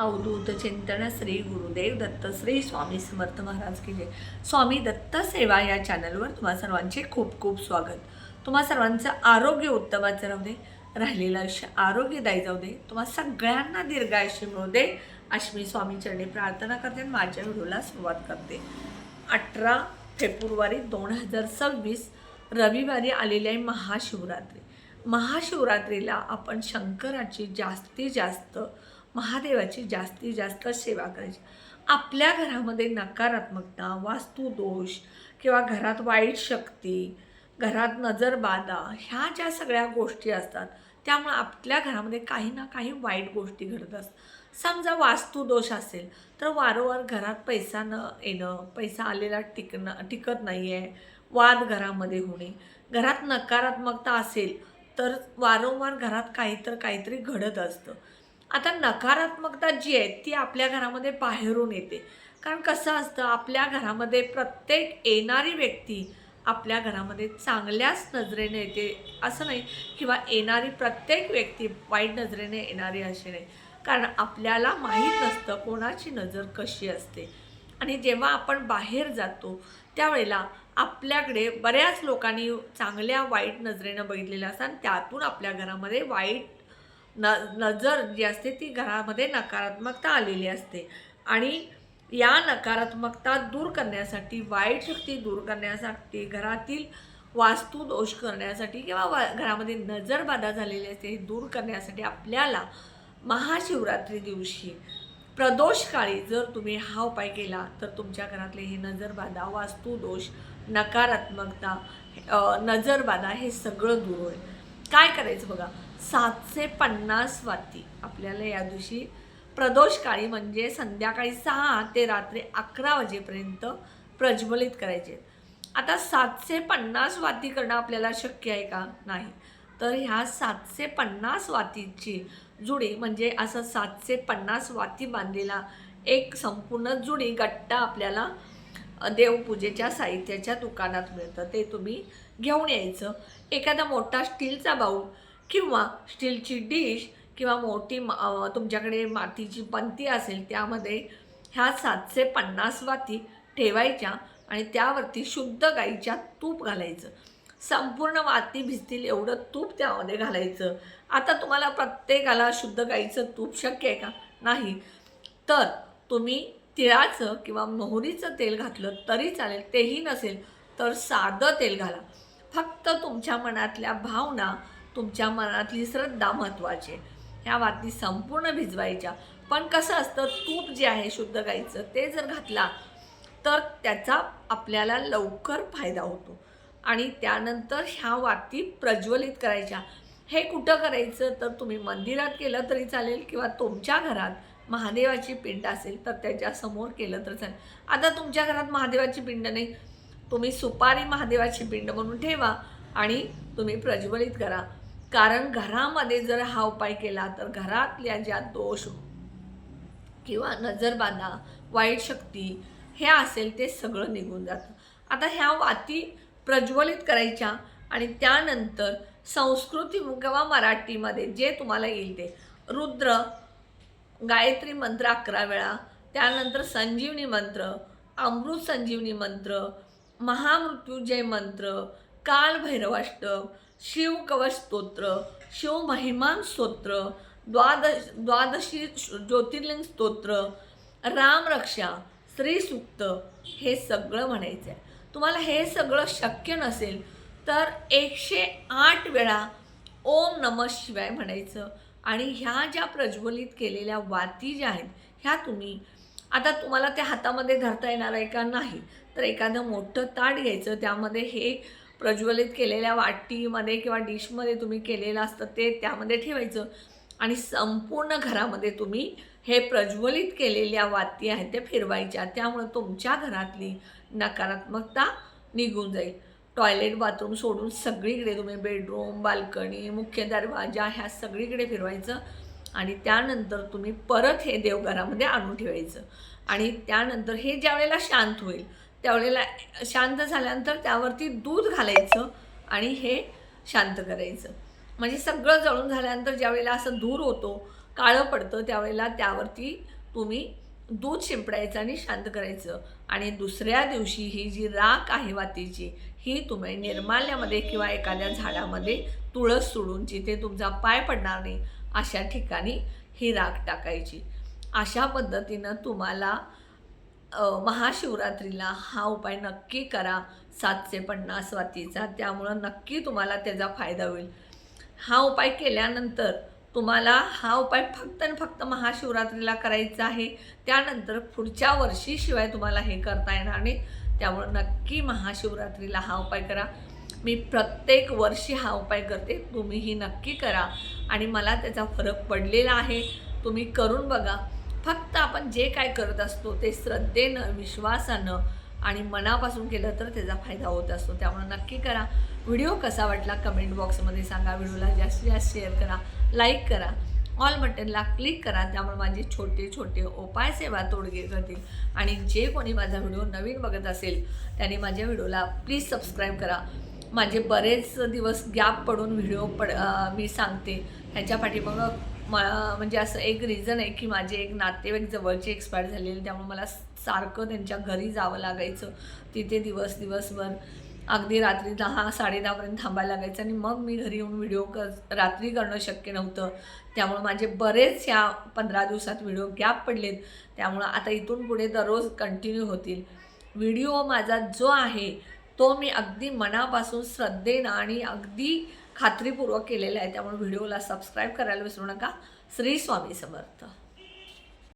अवधूत चिंतन श्री गुरुदेव दत्त श्री स्वामी समर्थ महाराज की जय. स्वामी दत्त सेवा या चॅनलवर तुम्हा सर्वांचे खूप खूप स्वागत. तुम्हा सर्वांचं आरोग्य उत्तमाचं राहू दे राहिलेलं आयुष्य आरोग्यदायी जाऊ दे तुम्हा सगळ्यांना दीर्घायुष्य मिळू दे अशी मी स्वामी चरणी प्रार्थना करते आणि माझ्या व्हिडिओला सुरुवात करते. अठरा फेब्रुवारी दोन हजार सव्वीस रविवारी आलेली आहे महाशिवरात्री. महाशिवरात्रीला आपण शंकराची जास्तीत जास्त महादेवाची जास्तीत जास्त सेवा करायची. आपल्या घरामध्ये नकारात्मकता वास्तुदोष किंवा घरात वाईट शक्ती घरात नजरबाधा ह्या ज्या सगळ्या गोष्टी असतात त्यामुळे आपल्या घरामध्ये काही ना काही वाईट गोष्टी घडत असतात. समजा वास्तुदोष असेल तर वारंवार घरात पैसा न येणं पैसा आलेला टिकणं टिकत नाही आहे वाद घरामध्ये होणे. घरात नकारात्मकता असेल तर वारंवार घरात काही तर काहीतरी घडत असतं. आता नकारात्मकता जी आहे ती आपल्या घरामध्ये बाहेरून येते. कारण कसं असतं आपल्या घरामध्ये प्रत्येक येणारी व्यक्ती आपल्या घरामध्ये चांगल्याच नजरेने येते असं नाही. किंवा येणारी प्रत्येक व्यक्ती वाईट नजरेने येणारी अशी नाही. कारण आपल्याला माहीत नसतं कोणाची नजर कशी असते. आणि जेव्हा आपण बाहेर जातो त्यावेळेला आपल्याकडे बऱ्याच लोकांनी चांगल्या वाईट नजरेनं बघितलेलं असतं आणि त्यातून आपल्या घरामध्ये वाईट न नजर जी असते ती घरामध्ये नकारात्मकता आलेली असते. आणि या नकारात्मकता दूर करण्यासाठी वाईट शक्ती दूर करण्यासाठी घरातील वास्तुदोष करण्यासाठी किंवा वा घरामध्ये नजरबाधा झालेली असते हे दूर करण्यासाठी आपल्याला महाशिवरात्री दिवशी प्रदोष काळी जर तुम्ही हा उपाय केला तर तुमच्या घरातले हे नजरबाधा वास्तुदोष नकारात्मकता नजरबाधा हे सगळं दूर होईल. काय करायचं बघा? सातशे पन्नास वाती आपल्याला या दिवशी प्रदोष काळी म्हणजे संध्याकाळी सहा ते रात्री अकरा वाजेपर्यंत प्रज्वलित करायचे. आता सातशे पन्नास वाती करणं आपल्याला शक्य आहे का? नाही. तर ह्या सातशे पन्नास वातीची जुडी म्हणजे असं सातशे पन्नास वाती बांधलेला एक संपूर्ण जुडी गट्टा आपल्याला देवपूजेच्या साहित्याच्या दुकानात मिळतं. ते तुम्ही घेऊन यायचं. एखादा मोठा स्टीलचा बाऊल किंवा स्टीलची डिश किंवा मोठी मा- तुमच्याकडे मातीची पंती असेल त्यामध्ये ह्या सातशे पन्नास वाती ठेवायच्या आणि त्यावरती शुद्ध गाईच्या तूप घालायचं. संपूर्ण वाती भिजतील एवढं तूप त्यामध्ये घालायचं. आता तुम्हाला प्रत्येकाला शुद्ध गाईचं तूप शक्य आहे का? नाही. तर तुम्ही तिळाचं किंवा मोहरीचं तेल घातलं तरी चालेल तेही नसेल तर साधं तेल घाला. फक्त तुमच्या मनातल्या भावना तुमच्या मनातली श्रद्धा महत्त्वाची आहे. ह्या वाती संपूर्ण भिजवायच्या. पण कसं असतं तूप जे आहे शुद्ध गाईचं ते जर घातला तर त्याचा आपल्याला लवकर फायदा होतो. आणि त्यानंतर ह्या वाती प्रज्वलित करायच्या. हे कुठं करायचं तर तुम्ही मंदिरात केलं तरी चालेल किंवा तुमच्या घरात. महादेवाची पिंड असेल तर त्याच्यासमोर केलं तर चालेल. आता तुमच्या घरात महादेवाची पिंड नाही. तुम्ही सुपारी महादेवाची पिंड म्हणून ठेवा आणि तुम्ही प्रज्वलित करा. कारण घरामध्ये जर हा उपाय केला तर घरातल्या ज्या दोष किंवा नजरबाधा वाईट शक्ती हे असेल ते सगळं निघून जातं. आता ह्या वाती प्रज्वलित करायच्या आणि त्यानंतर संस्कृती किंवा मराठीमध्ये जे तुम्हाला येईल ते. रुद्र गायत्री मंत्र अकरा वेळा त्यानंतर संजीवनी मंत्र अमृत संजीवनी मंत्र महामृत्युंजय मंत्र कालभैरवाष्टम शिवकवच शिव कवच स्तोत्र शिवमहिमान स्तोत्र द्वादश द्वादशी ज्योतिर्लिंग स्तोत्र रामरक्षा श्रीसूक्त हे सगळं म्हणायचं आहे तुम्हाला हे सगळं शक्य नसेल तर एकशे आठ वेळा ओम नम शिवाय म्हणायचं. आणि ह्या ज्या प्रज्वलित केलेल्या वाती ज्या आहेत ह्या तुम्ही आता तुम्हाला त्या हातामध्ये धरता येणार आहे का नाही? तर एखादं मोठं ताट घ्यायचं त्यामध्ये हे प्रज्वलित केलेल्या वाटीमध्ये किंवा डिशमध्ये तुम्ही केलेलं असतं ते त्यामध्ये ठेवायचं. आणि संपूर्ण घरामध्ये तुम्ही हे प्रज्वलित केलेल्या वाती आहेत त्या फिरवायच्या. त्यामुळे तुमच्या घरातली नकारात्मकता निघून जाईल. टॉयलेट बाथरूम सोडून सगळीकडे तुम्ही बेडरूम बाल्कनी मुख्य दरवाजा ह्या सगळीकडे फिरवायचं आणि त्यानंतर तुम्ही परत हे देवघरामध्ये आणून ठेवायचं. आणि त्यानंतर हे ज्या वेळेला शांत होईल त्यावेळेला शांत झाल्यानंतर त्यावरती दूध घालायचं आणि हे शांत करायचं. म्हणजे सगळं जळून झाल्यानंतर ज्यावेळेला असं धूर होतो काळं पडतं त्यावेळेला त्यावरती तुम्ही दूध शिंपडायचं आणि शांत करायचं. आणि दुसऱ्या दिवशी ही जी राख आहे वातीची ही तुम्ही निर्माल्यामध्ये किंवा एखाद्या झाडामध्ये तुळस सोडून जिथे तुमचा पाय पडणार नाही अशा ठिकाणी ही राख टाकायची. अशा पद्धतीनं तुम्हाला महाशिवरात्रीला हा उपाय नक्की करा. सातशे पन्नास वातीचा त्यामुळं नक्की तुम्हाला त्याचा फायदा होईल. हा उपाय केल्यानंतर तुम्हाला हा उपाय फक्त आणि फक्त महाशिवरात्रीला करायचा आहे. त्यानंतर पुढच्या वर्षीशिवाय तुम्हाला हे करता येणार नाही. त्यामुळं नक्की महाशिवरात्रीला हा उपाय करा. मी प्रत्येक वर्षी हा उपाय करते. तुम्हीही नक्की करा. आणि मला त्याचा फरक पडलेला आहे. तुम्ही करून बघा. फक्त आपण जे काय करत असतो ते श्रद्धेनं विश्वासानं आणि मनापासून केलं तर त्याचा फायदा होत असतो. त्यामुळे नक्की करा. व्हिडिओ कसा वाटला कमेंट बॉक्समध्ये सांगा. व्हिडिओला जास्तीत जास्त शेअर करा. लाईक करा. ऑल बटनला क्लिक करा. त्यामुळे माझे छोटे छोटे उपाय सेवा तोडगे करतील. आणि जे कोणी माझा व्हिडिओ नवीन बघत असेल त्याने माझ्या व्हिडिओला प्लीज सबस्क्राईब करा. माझे बरेच दिवस गॅप पडून व्हिडिओ पड मी सांगते. ह्याच्या पाठीमागं म म्हणजे असं एक रिझन आहे की माझे एक नातेवाईक जवळचे एक्सपायर झालेले त्यामुळे मला सारखं त्यांच्या घरी जावं लागायचं. तिथे दिवस दिवसभर अगदी रात्री दहा साडे दहापर्यंत थांबायला लागायचं. आणि मग मी घरी येऊन व्हिडिओ क रात्री करणं शक्य नव्हतं. त्यामुळे माझे बरेच ह्या पंधरा दिवसात व्हिडिओ गॅप पडलेत. त्यामुळं आता इथून पुढे दररोज कंटिन्यू होतील. व्हिडिओ माझा जो आहे तो मी अगदी मनापासून श्रद्धेनं आणि अगदी खात्रीपूर्वक केलेलं आहे त्यामुळे व्हिडिओला सबस्क्राईब करायला विसरू नका. श्री स्वामी समर्थ.